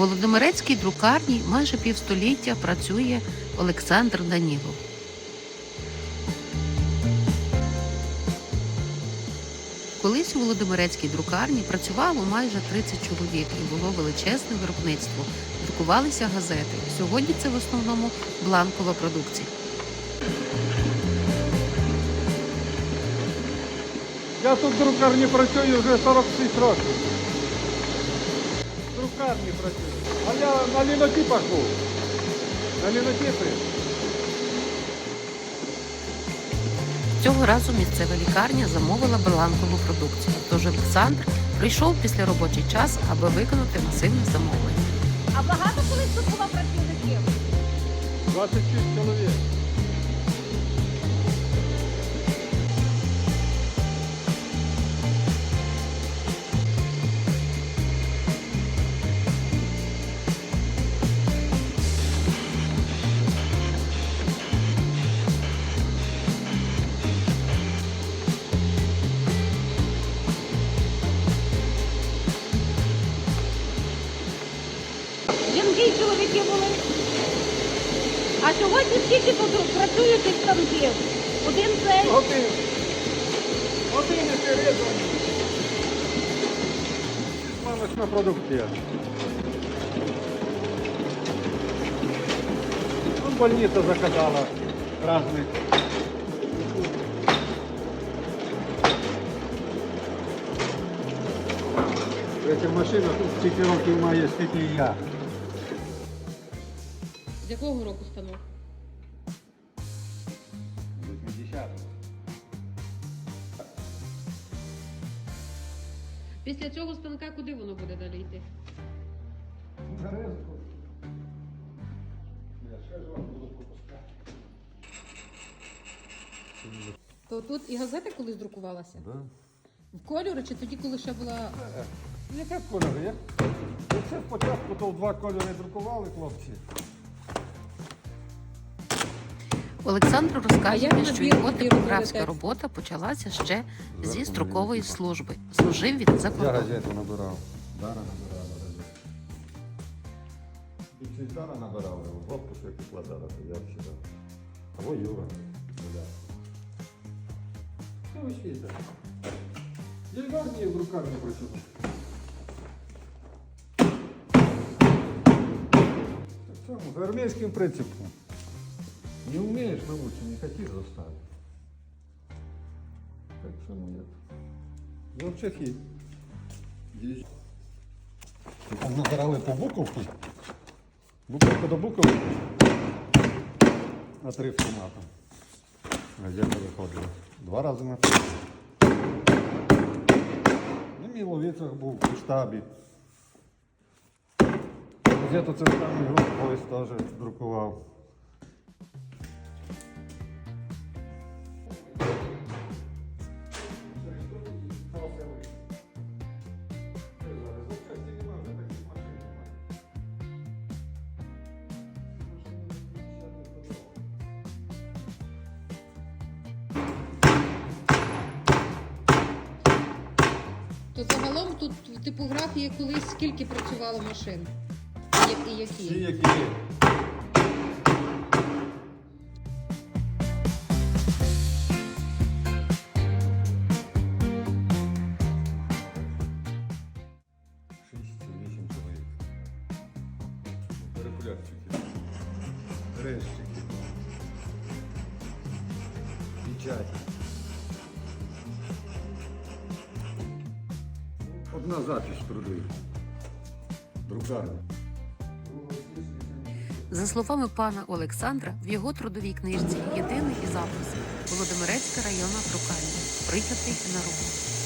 Володимирецькій друкарні майже півстоліття працює Олександр Данілов. Колись у Володимирецькій друкарні працювало майже 30 чоловік і було величезне виробництво. Друкувалися газети. Сьогодні це в основному бланкова продукція. Я тут в друкарні працюю вже 46 років. В друкарні працюю. А я на лінотипах був. На лінотипи. Цього разу місцева лікарня замовила бланкову продукцію. Тож Олександр прийшов після робочий час, аби виконати масивне замовлення. А багато колись тут було працівників? 26 чоловік. Жінки чоловіки були. А сьогодні скільки тут працюючих станків? Один цей. Один. Один і переданий. Сманочна продукція. Ну, больниця заказала разних. Ця машина тут стільки років має, скільки і я. З якого року станок? 80. Після цього станка куди воно буде далі йти? Я ще ж вам буду пропускати. То тут і газета колись друкувалася? Да. В кольорі чи тоді, коли ще була. Яке кольори? Як? Це спочатку то в два кольори друкували хлопці. Олександр розказує, що його типографська робота почалася ще зі строкової служби. Служив він за Я кордоном. газету набирав. Дара набирав газету. І Цвітара набирав, в отпуск як викладала, то я сюди. Або Юра. Що ви світа? Я в армії в рукаві працював. Так за армійським принципом. Не вмієш научити, не хотів заставити. Так ну як. Я в Чехії. Там набирали по буковку. Буковку до буковки. На три формата. Газета виходила. Два рази на три. На був у штабі. Газету це саме групу колись теж друкував. То загалом тут в типографії колись скільки працювало машин? І, і Всі, які? які є. Шість чи вісім чоловік. Перепулярчики. Резчики. Печать. Одна запись продаю. Друкарня. За словами пана Олександра, в його трудовій книжці єдиний і запис Володимирецька районна друкарня, прийнятий на роботу.